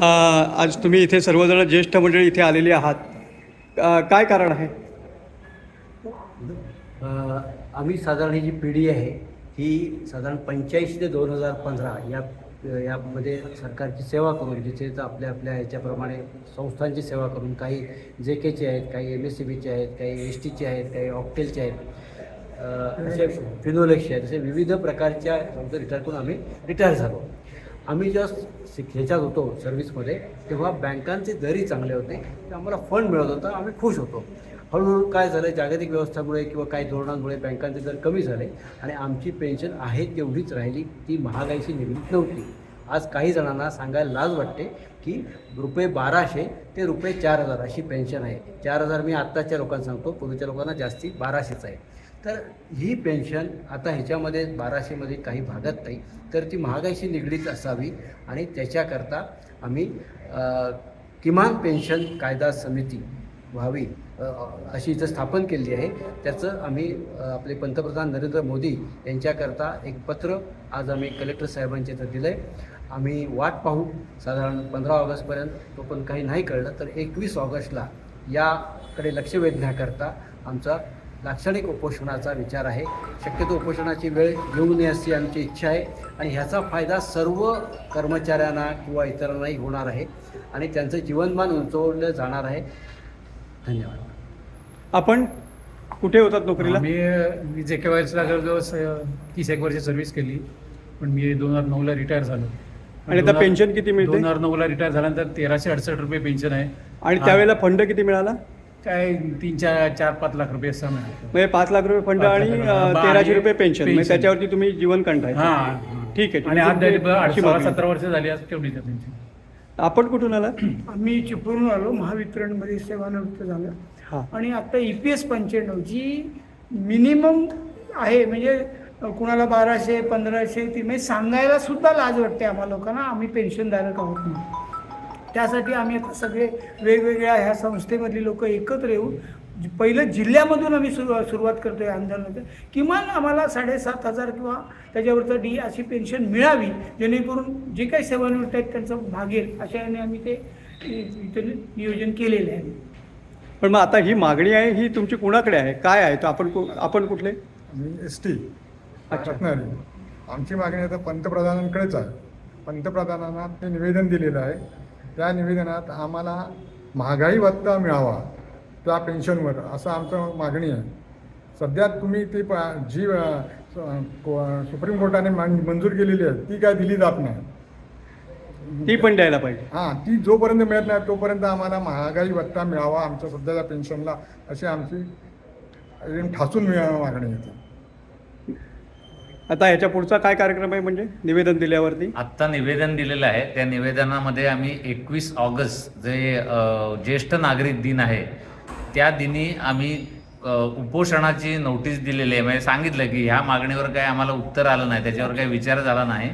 आज तुम्ही इथे सर्वजण ज्येष्ठ मंडळी इथे आलेली आहात. काय कारण आहे? आम्ही साधारण ही जी पिढी आहे ही साधारण पंच्याऐंशी ते दोन हजार पंधरा या यामध्ये सरकारची सेवा करून जिथे तर आपल्या आपल्या याच्याप्रमाणे संस्थांची सेवा करून काही जे केचे आहेत काही एम एस सी बीचे आहेत काही एस टीचे आहेत काही ऑक्टेलचे आहेत असे फिनोलेक्सचे आहेत असे विविध प्रकारच्या रिटायर करून आम्ही रिटायर झालो. आम्ही जेव्हा शिक- ह्याच्यात होतो सर्व्हिसमध्ये तेव्हा बँकांचे दरी चांगले होते. ते आम्हाला फंड मिळत होता. आम्ही खुश होतो. हळूहळू काय झालं जागतिक व्यवस्थामुळे किंवा काही धोरणांमुळे बँकांचे दर कमी झाले आणि आमची पेन्शन आहे तेवढीच राहिली. ती महागाईशी निगडीत नव्हती. आज काही जणांना सांगायला लाज वाटते की रुपये बाराशे ते रुपये चार हजार अशी पेन्शन आहे. चार हजार मी आत्ताच्या लोकांना सांगतो. पूर्वीच्या लोकांना जास्ती बाराशेच आहे. तर ही पेन्शन आता ह्याच्यामध्ये बाराशेमध्ये काही भागत नाही. तर ती महागाईशी निगडीत असावी आणि त्याच्याकरता आम्ही किमान पेन्शन कायदा समिती व्हावी अशी इथं स्थापन केली आहे. त्याचं आम्ही आपले पंतप्रधान नरेंद्र मोदी यांच्याकरता एक पत्र आज आम्ही कलेक्टर साहेबांच्या इथं दिलं आहे आम्ही वाट पाहू. साधारण पंधरा ऑगस्टपर्यंत तो पण काही नाही कळलं तर एकवीस ऑगस्टला याकडे लक्ष वेधण्याकरता आमचा लाक्षणिक उपोषणाचा विचार आहे. शक्यतो उपोषणाची वेळ येऊ नये अशी आमची इच्छा आहे. आणि ह्याचा फायदा सर्व कर्मचाऱ्यांना किंवा इतरांनाही होणार आहे. आणि त्यांचं जीवनमान उंचवलं जाणार आहे. धन्यवाद. आपण कुठे होतात नोकरीला? मी मी जे के वायसला जवळजवळ स- तीस एक वर्ष सर्व्हिस केली. पण मी दोन हजार नऊला रिटायर झालो. आणि आता पेन्शन किती मिळते? दोन हजार नऊला रिटायर झाल्यानंतर तेराशे अडसष्ट रुपये पेन्शन आहे. आणि. त्यावेळेला फंड किती मिळाला? काय तीन चार चार पाच लाख रुपये असं म्हणजे पाच लाख रुपये फंड पाच आणि अ. तेराशे रुपये पेन्शन म्हणजे पेन्शन. त्याच्यावरती तुम्ही जीवन कंठाय हा. ठीक आहे, आणि. आज तुमची अशी सोळा मागणी. सतरा वर्ष झाली आज तेवढीच आहे पेन्शन आपण कुठून आला आम्ही चिपळून आलो महावितरणमध्ये सेवानिवृत्त झालं. हां. आणि आता ई पी एस पंच्याण्णव जी मिनिमम आहे म्हणजे कुणाला बाराशे पंधराशे ती म्हणजे सांगायला सुद्धा लाज वाटते आम्हा लोकांना. आम्ही पेन्शनधारक आहोत म्हणून. त्यासाठी आम्ही आता सगळे वेगवेगळ्या ह्या संस्थेमधली लोक एकत्र येऊन पहिलं जिल्ह्यामधून आम्ही सुरुवात सुरुवात करतो आहे आंदोलनाचं किमान आम्हाला साडेसात हजार किंवा त्याच्यावरचं डी अशी पेन्शन मिळावी जेणेकरून जे काही सेवानिवृत्त आहेत त्यांचं भागेल अशा याने आम्ही ते इथं नियोजन केलेलं आहे. पण मग आता ही मागणी आहे ही तुमची कुणाकडे आहे? काय आहे? तर आपण कु- आपण कुठले? S T. रत्नागिरी आमची मागणी आता पंतप्रधानांकडेच आहे. पंतप्रधानांना ते निवेदन दिलेलं आहे. त्या निवेदनात आम्हाला महागाई भत्ता मिळावा त्या पेन्शनवर असं आमचं मागणी आहे. सध्या तुम्ही ती प जी सुप्रीम कोर्टाने मंजूर केलेली आहे ती काय दिली जात नाही. ती पण द्यायला पाहिजे. हां ती जोपर्यंत मिळत नाही तोपर्यंत आम्हाला महागाई भत्ता मिळावा आमच्या सध्याच्या पेन्शनला अशी आमची ठासून मिळा मागणी येते आता ह्याच्या पुढचा काय कार्यक्रम आहे म्हणजे निवेदन दिल्यावरती? आत्ता निवेदन दिलेलं आहे. त्या निवेदनामध्ये आम्ही एकवीस ऑगस्ट जे ज्येष्ठ नागरिक दिन आहे त्या दिनी आम्ही उपोषणाची नोटीस दिलेली आहे. म्हणजे सांगितलं की ह्या मागणीवर काही आम्हाला उत्तर आलं नाही त्याच्यावर काही विचार झाला नाही.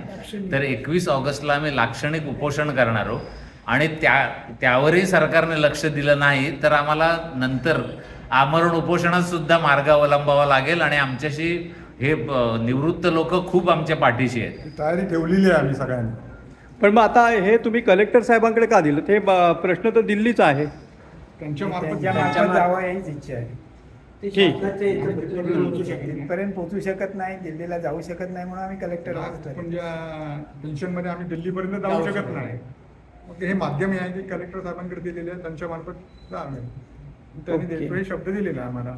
तर एकवीस ऑगस्टला आम्ही लाक्षणिक उपोषण करणार आहोत. आणि त्या त्यावरही सरकारने लक्ष दिलं नाही तर आम्हाला नंतर आमरण उपोषणात सुद्धा मार्ग अवलंबावा लागेल आणि आमच्याशी हे निवृत्त लोक खूप आमच्या पाठीशी आहेत. तयारी ठेवलेली आहे आम्ही सगळ्यांनी. पण मग आता हे तुम्ही कलेक्टर साहेबांकडे का दिलं? ते ब- प्रश्न तर दिल्लीचा आहे. त्यांच्या मार्फत त्यांच्या जावं यांची इच्छा आहे. ठीक. पोहोचू शकत नाही दिल्लीला जाऊ शकत नाही म्हणून आम्ही कलेक्टर म्हणजे पेन्शनमध्ये आम्ही दिल्लीपर्यंत जाऊ शकत नाही. मग हे माध्यम हे आहे की कलेक्टर साहेबांकडे दिलेले आहे त्यांच्या मार्फत जावे त्यांनी हे शब्द दिलेला आहे आम्हाला.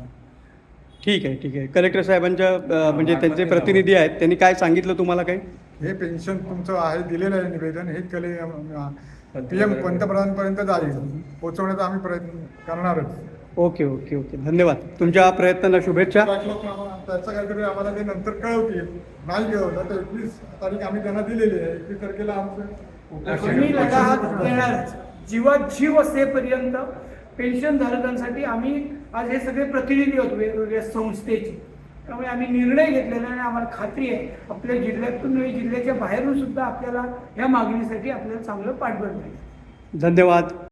ठीक आहे ठीक आहे. कलेक्टर साहेबांच्या अ, म्हणजे त्यांचे प्रतिनिधी आहेत. त्यांनी काय सांगितलं तुम्हाला काही? हे पेन्शन तुमचं आहे दिलेलं आहे निवेदन. हे कले पी एम पंतप्रधानपर्यंत जाईल. पोहोचवण्याचा आम्ही प्रयत्न करणारच. Okay okay okay. धन्यवाद. तुमच्या प्रयत्नांना शुभेच्छा. त्याचं काहीतरी आम्हाला ते नंतर कळवतील. नाही कळवलं तर एकवीस तारीख आम्ही त्यांना दिलेली आहे. एकवीस तारखेला आमचं आम्ही लढा देणार. जीवात जीव असेपर्यंत पेन्शन धारकांसाठी आम्ही आज हे सगळे प्रतिनिधी आहोत वेगवेगळ्या संस्थेचे. त्यामुळे आम्ही निर्णय घेतलेला आणि आम्हाला खात्री आहे आपल्या जिल्ह्यातून जिल्ह्याच्या बाहेरून सुद्धा आपल्याला ह्या मागणीसाठी आपल्याला चांगलं पाठबळ मिळेल. धन्यवाद.